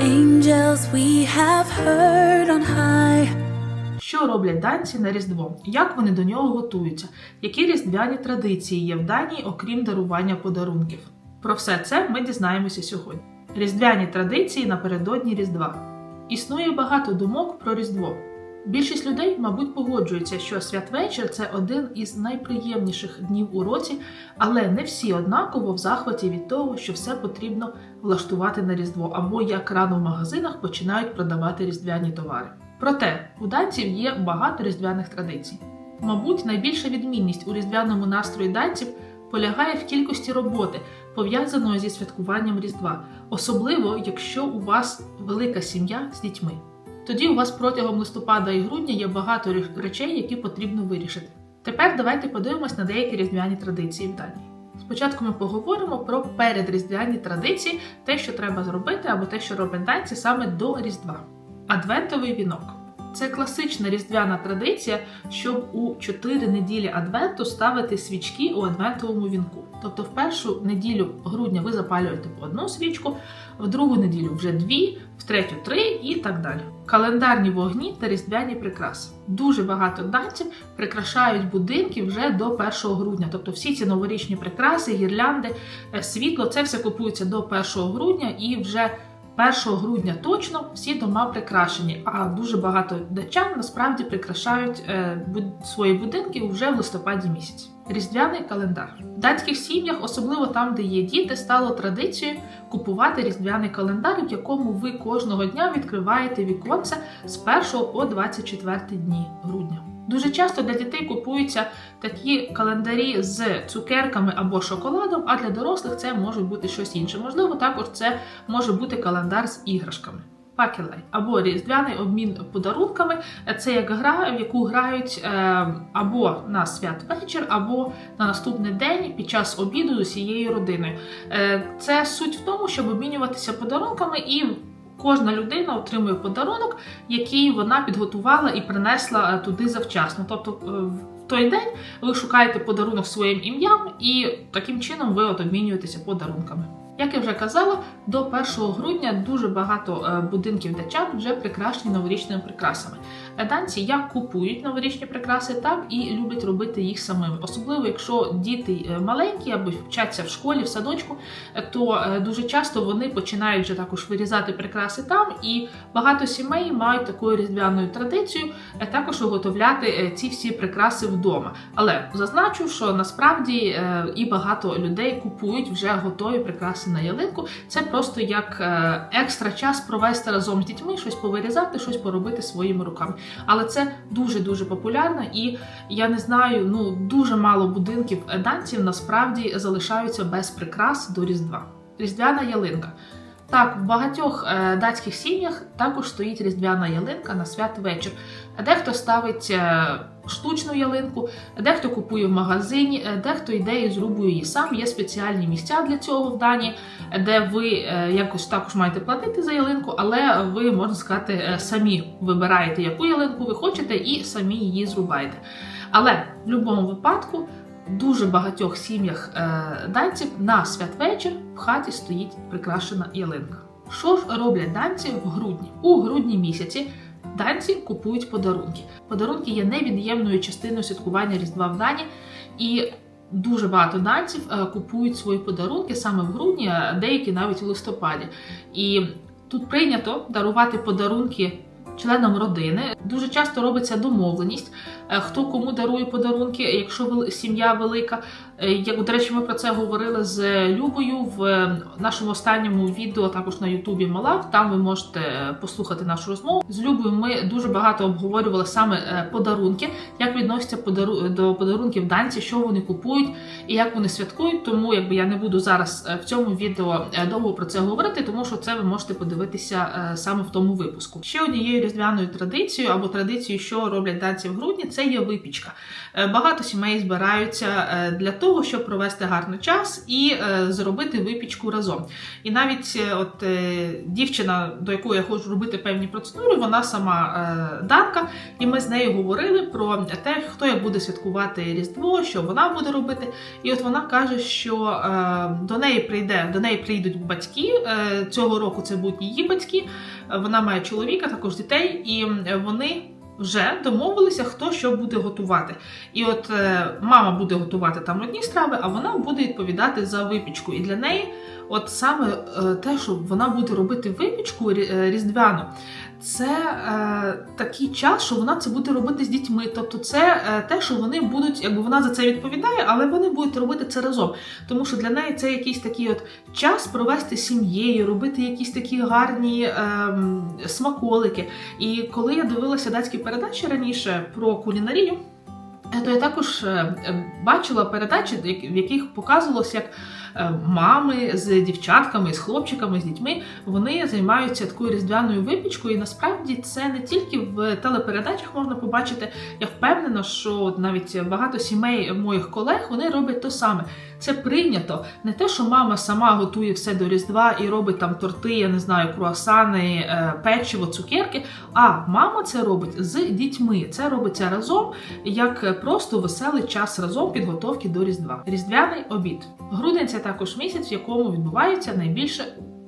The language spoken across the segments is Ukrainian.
Angels we have heard on high. Що роблять данці на Різдво? Як вони до нього готуються? Які різдвяні традиції є в Данії, окрім дарування подарунків? Про все це ми дізнаємося сьогодні. Різдвяні традиції напередодні Різдва. Існує багато думок про Різдво. Більшість людей, мабуть, погоджуються, що святвечір це один із найприємніших днів у році, але не всі однаково в захваті від того, що все потрібно влаштувати на Різдво, або як рано в магазинах починають продавати різдвяні товари. Проте у данців є багато різдвяних традицій. Мабуть, найбільша відмінність у різдвяному настрої данців полягає в кількості роботи, пов'язаної зі святкуванням Різдва, особливо якщо у вас велика сім'я з дітьми. Тоді у вас протягом листопада і грудня є багато ре- речей, які потрібно вирішити. Тепер давайте подивимось на деякі різдвяні традиції в Данії. Спочатку ми поговоримо про передріздвяні традиції, те, що треба зробити, або те, що роблять данці саме до Різдва. Адвентовий вінок. Це класична різдвяна традиція, щоб у чотири неділі Адвенту ставити свічки у адвентовому вінку. Тобто, в першу неділю грудня ви запалюєте по одну свічку, в другу неділю вже дві, в третю три і так далі. Календарні вогні та різдвяні прикраси. Дуже багато данців прикрашають будинки вже до 1 грудня. Тобто всі ці новорічні прикраси, гірлянди, е, світло, це все купується до 1 грудня і вже 1 грудня точно всі дома прикрашені, а дуже багато датчан насправді прикрашають е, свої будинки вже в листопаді місяці. Різдвяний календар в датських сім'ях, особливо там, де є діти, стало традицією купувати різдвяний календар, в якому ви кожного дня відкриваєте віконце з 1 по 24 дні грудня. Дуже часто для дітей купуються такі календарі з цукерками або шоколадом, а для дорослих це може бути щось інше. Можливо, також це може бути календар з іграшками. Пакелей або різдвяний обмін подарунками. Це як гра, в яку грають е, або на святвечір, або на наступний день під час обіду з усією родиною. Е, це суть в тому, щоб обмінюватися подарунками, і кожна людина отримує подарунок, який вона підготувала і принесла е, туди завчасно. Тобто е, в той день ви шукаєте подарунок своїм ім'ям, і таким чином ви от обмінюєтеся подарунками. Як я вже казала, до 1 грудня дуже багато е, будинків дача вже прикрашені новорічними прикрасами. Е, Данці як купують новорічні прикраси, так і люблять робити їх самими. Особливо, якщо діти е, маленькі або вчаться в школі, в садочку, е, то е, дуже часто вони починають вже також вирізати прикраси там, і багато сімей мають такою різдвяною традицією е, також виготовляти е, ці всі прикраси вдома. Але зазначу, що насправді е, і багато людей купують вже готові прикраси на ялинку. Це просто як е, екстра час провести разом з дітьми, щось повирізати, щось поробити своїми руками. Але це дуже дуже популярно, і я не знаю, ну дуже мало будинків е, данців насправді залишаються без прикрас до Різдва. Різдвяна ялинка. Так, в багатьох е, датських сім'ях також стоїть різдвяна ялинка на святвечір. Дехто ставить е, штучну ялинку, дехто купує в магазині, е, дехто йде і зрубує її сам. Є спеціальні місця для цього в Данії, де ви якось також маєте платити за ялинку, але ви можна сказати самі вибираєте, яку ялинку ви хочете, і самі її зрубаєте. Але в будь-якому випадку. Дуже багатьох сім'ях е, данців на святвечір в хаті стоїть прикрашена ялинка. Що ж роблять данці в грудні? У грудні місяці данці купують подарунки. Подарунки є невід'ємною частиною святкування Різдва в Дані, і дуже багато данців е, купують свої подарунки саме в грудні, а деякі навіть у листопаді. І тут прийнято дарувати подарунки. Членам родини дуже часто робиться домовленість, е, хто кому дарує подарунки, якщо сім'я велика. Е, Як до речі, ми про це говорили з Любою в е, нашому останньому відео, також на Ютубі Малав. Там ви можете е, послухати нашу розмову. З Любою ми дуже багато обговорювали саме е, подарунки, як відносяться до подарунків данці, що вони купують і як вони святкують. Тому якби я не буду зараз е, в цьому відео е, довго про це говорити, тому що це ви можете подивитися е, саме в тому випуску. Ще однією різдвяною традицією або традицією, що роблять данці в грудні, це є випічка. Е, Багато сімей збираються е, для того, щоб провести гарний час і е, зробити випічку разом. І навіть от дівчина, до якої я хочу робити певні процедури, вона сама данка, і ми з нею говорили про те, хто як буде святкувати Різдво, що вона буде робити. І от вона каже, що до неї прийде, до неї прийдуть батьки. Цього року це будуть її батьки. Вона має чоловіка, також дітей, і вони. Вже домовилися, хто що буде готувати. І от е, мама буде готувати там одні страви, а вона буде відповідати за випічку. І для неї, от саме е, те, що вона буде робити випічку е, різдвяну, це е, такий час, що вона це буде робити з дітьми. Тобто, це е, те, що вони будуть, якби вона за це відповідає, але вони будуть робити це разом. Тому що для неї це якийсь такий от час провести сім'єю, робити якісь такі гарні ем, смаколики. І коли я дивилася датські передачі раніше про кулінарію, е, то я також е, е, бачила передачі, в яких показувалось, як е, мами з дівчатками, з хлопчиками, з дітьми вони займаються такою різдвяною випічкою. І насправді це не тільки в телепередачах можна побачити. Я впевнена, що навіть багато сімей моїх колег вони роблять то саме. Це прийнято. Не те, що мама сама готує все до Різдва і робить там торти, я не знаю, круасани, е, печиво, цукерки. А мама це робить з дітьми. Це робиться разом, як просто веселий час разом підготовки до Різдва. Різдвяний обід. Грудень це також місяць, в якому відбувається найбільше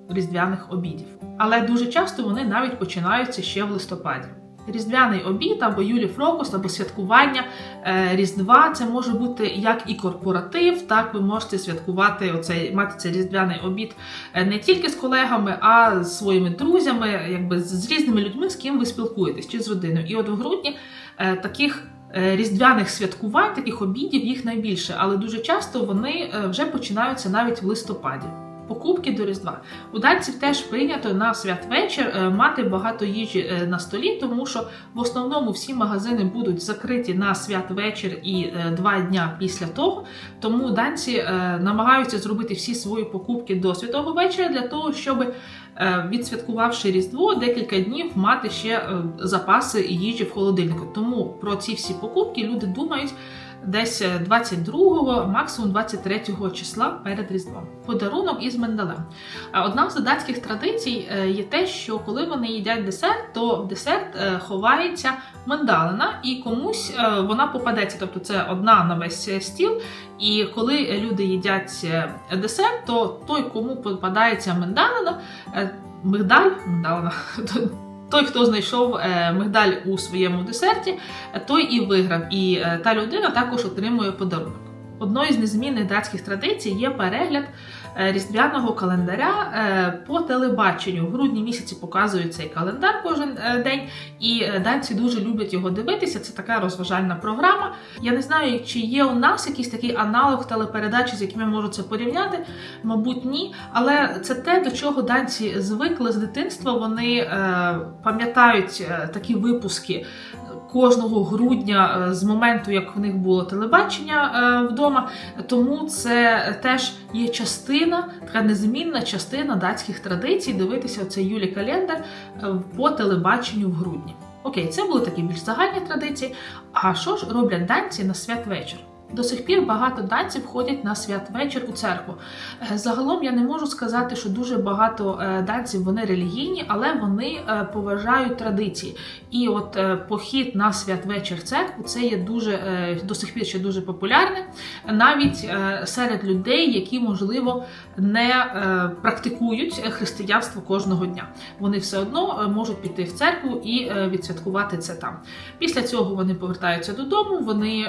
різдвяних обідів. Але дуже часто вони навіть починаються ще в листопаді. Різдвяний обід або Юлі Фрокус, або святкування е, Різдва це може бути як і корпоратив, так ви можете святкувати оцей мати цей різдвяний обід е, не тільки з колегами, а з своїми друзями, якби з різними людьми, з ким ви спілкуєтесь, чи з родиною. І от в грудні е, таких різдвяних святкувань, таких обідів їх найбільше, але дуже часто вони е, вже починаються навіть в листопаді. Покупки до Різдва. У данців теж прийнято на святвечір е, мати багато їжі е, на столі, тому що в основному всі магазини будуть закриті на святвечір і е, два дня після того. Тому данці намагаються зробити всі свої покупки до святого вечора для того, щоб відсвяткувавши Різдво, декілька днів мати ще запаси їжі в холодильнику. Тому про ці всі покупки люди думають десь 22-го, максимум 23-го числа перед Різдвом. Подарунок із миндалем. Одна з датських традицій е, є те, що коли вони їдять десерт, то в десерт е, ховається миндалина, і комусь е, вона попадеться. Тобто це одна на весь е, стіл. І коли люди їдять е, десерт, то той, кому попадається миндалина, е, мигдаль, мигдалина. Той, хто знайшов е, мигдаль у своєму десерті, е, той і виграв. І е, та людина також отримує подарунок. Одною з незмінних датських традицій є перегляд різдвяного календаря е, по телебаченню. В грудні місяці показують цей календар кожен е, день, і е, данці дуже люблять його дивитися. Це така розважальна програма. Я не знаю, чи є у нас якийсь такий аналог телепередачі, з якими можу це порівняти. Мабуть, ні. Але це те, до чого данці звикли з дитинства. Вони е, пам'ятають е, такі випуски кожного грудня е, з моменту, як в них було телебачення е, вдома. Тому це теж є частина, така незмінна частина датських традицій дивитися цей Юлі календар е, по телебаченню в грудні. Окей, це були такі більш загальні традиції. А що ж роблять данці на святвечір? До сих пір багато данців ходять на святвечір у церкву. Е, Загалом я не можу сказати, що дуже багато е, данців вони релігійні, але вони е, поважають традиції. І от похід на святвечір церкву це є дуже до сих пір ще дуже популярне, навіть серед людей, які можливо не практикують християнство кожного дня. Вони все одно можуть піти в церкву і відсвяткувати це там. Після цього вони повертаються додому. Вони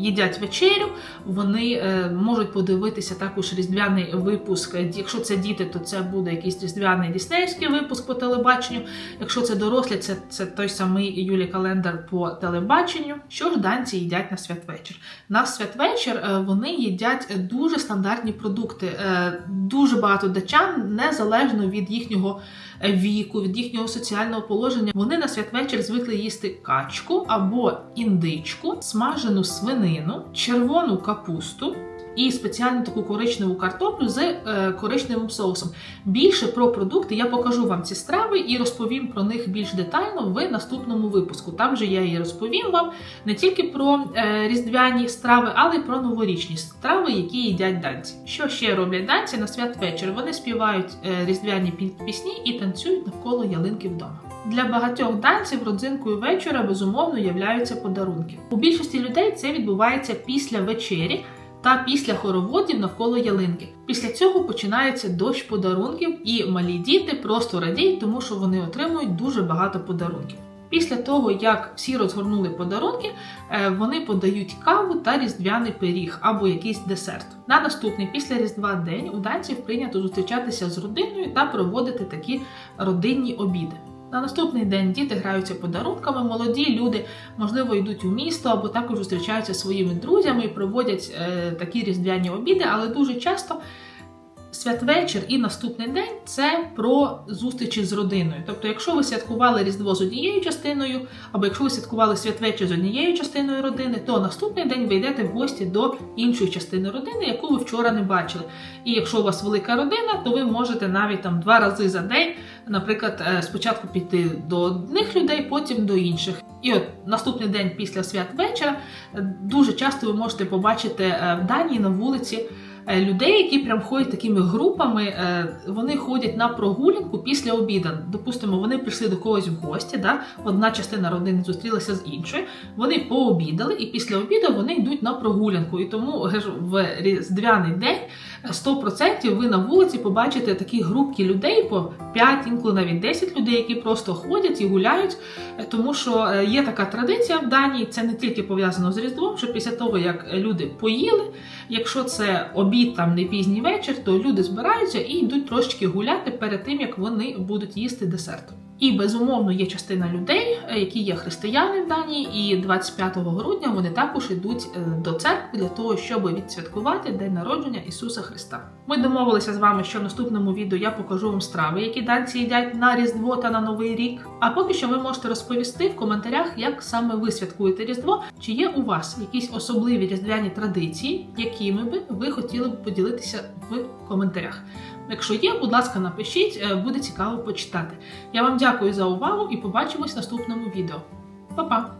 їдять вечерю, вони е, можуть подивитися також різдвяний випуск. Якщо це діти, то це буде якийсь різдвяний діснеївський випуск по телебаченню. Якщо це дорослі, це, це той самий Юлі календар по телебаченню. Що ж данці їдять на святвечір? На святвечір е, вони їдять дуже стандартні продукти. Е, дуже багато датчан, незалежно від їхнього віку, від їхнього соціального положення, вони на святвечір звикли їсти качку або індичку, смажену свинину, червону капусту, і спеціальну таку коричневу картоплю з е, коричневим соусом. Більше про продукти я покажу вам ці страви і розповім про них більш детально в наступному випуску. Там же я і розповім вам не тільки про е, різдвяні страви, але й про новорічні страви, які їдять данці. Що ще роблять данці на святвечір? Вони співають е, різдвяні пі- пісні і танцюють навколо ялинки вдома. Для багатьох данців родзинкою вечора безумовно являються подарунки. У більшості людей це відбувається після вечері та після хороводів навколо ялинки. Після цього починається дощ подарунків, і малі діти просто радіють, тому що вони отримують дуже багато подарунків. Після того, як всі розгорнули подарунки, е, вони подають каву та різдвяний пиріг або якийсь десерт. На наступний після Різдва день у данців прийнято зустрічатися з родиною та проводити такі родинні обіди. На наступний день діти граються подарунками, молоді люди, можливо, йдуть у місто або також зустрічаються зі своїми друзями і проводять е, такі різдвяні обіди, але дуже часто святвечір і наступний день це про зустрічі з родиною. Тобто, якщо ви святкували Різдво з однією частиною, або якщо ви святкували святвечір з однією частиною родини, то наступний день ви йдете в гості до іншої частини родини, яку ви вчора не бачили. І якщо у вас велика родина, то ви можете навіть там два рази за день, наприклад, е, спочатку піти до одних людей, потім до інших. І от наступний день після святвечора е, дуже часто ви можете побачити е, в Данії на вулиці людей, які прям ходять такими групами. е, Вони ходять на прогулянку після обіду. Допустимо, вони прийшли до когось в гості. Да? Одна частина родини зустрілася з іншою. Вони пообідали, і після обіду вони йдуть на прогулянку. І тому е, в різдвяний день е, 100% ви на вулиці побачите такі групки людей по 5, інколи навіть 10 людей, які просто ходять і гуляють. Тому що е, є така традиція в Данії, це не тільки пов'язано з Різдвом, що після того, як люди поїли, якщо це обід там не пізній вечір, то люди збираються і йдуть трошечки гуляти перед тим, як вони будуть їсти десерт. І безумовно є частина людей, е, які є християни в Данії, і 25 грудня вони також йдуть е, до церкви для того, щоб відсвяткувати день народження Ісуса Христа. Ми домовилися з вами, що в наступному відео я покажу вам страви, які данці їдять на Різдво та на Новий рік. А поки що ви можете розповісти в коментарях, як саме ви святкуєте Різдво, чи є у вас якісь особливі різдвяні традиції, якими би ви хотіли б поділитися в коментарях. Якщо є, будь ласка, напишіть, е, буде цікаво почитати. Я вам дякую за увагу і побачимось в наступному відео. Па-па!